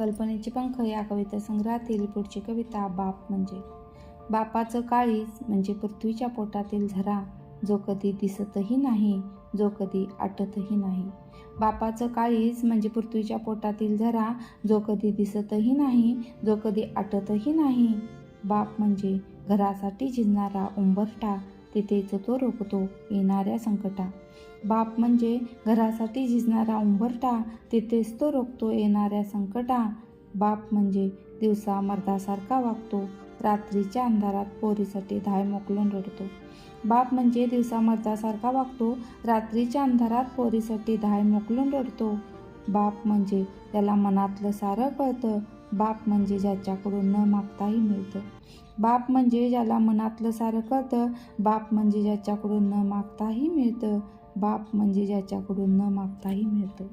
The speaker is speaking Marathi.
कल्पनेचे पंख या कविता संग्रहातील पुढची कविता बाप म्हणजे. बापाचं काळीज म्हणजे पृथ्वीच्या पोटातील झरा जो कधी दिसतही नाही जो कधी आटतही नाही. बापाचं काळीज म्हणजे पृथ्वीच्या पोटातील झरा जो कधी दिसतही नाही जो कधी आटतही नाही. बाप म्हणजे घरासाठी झिजणारा उंबरठा तिथेच तो रोखतो येणाऱ्या संकटा. बाप म्हणजे घरासाठी झिजणारा उंबरटा तिथेच तो रोखतो येणाऱ्या संकटा. बाप म्हणजे दिवसा मर्दासारखा वागतो रात्रीच्या अंधारात पोरीसाठी धाय मोकलून रडतो. बाप म्हणजे दिवसा मर्दासारखा वागतो रात्रीच्या अंधारात पोरीसाठी धाय मोकलून रडतो. बाप म्हणजे त्याला मनातलं सारं कळतं. बाप म्हणजे ज्याच्याकडून न मागताही मिळतं. बाप म्हणजे ज्याला मनातलं सारं कळतं. बाप म्हणजे ज्याच्याकडून न मागताही मिळतं. बाप म्हणजे ज्याच्याकडून न मागताही मिळतं.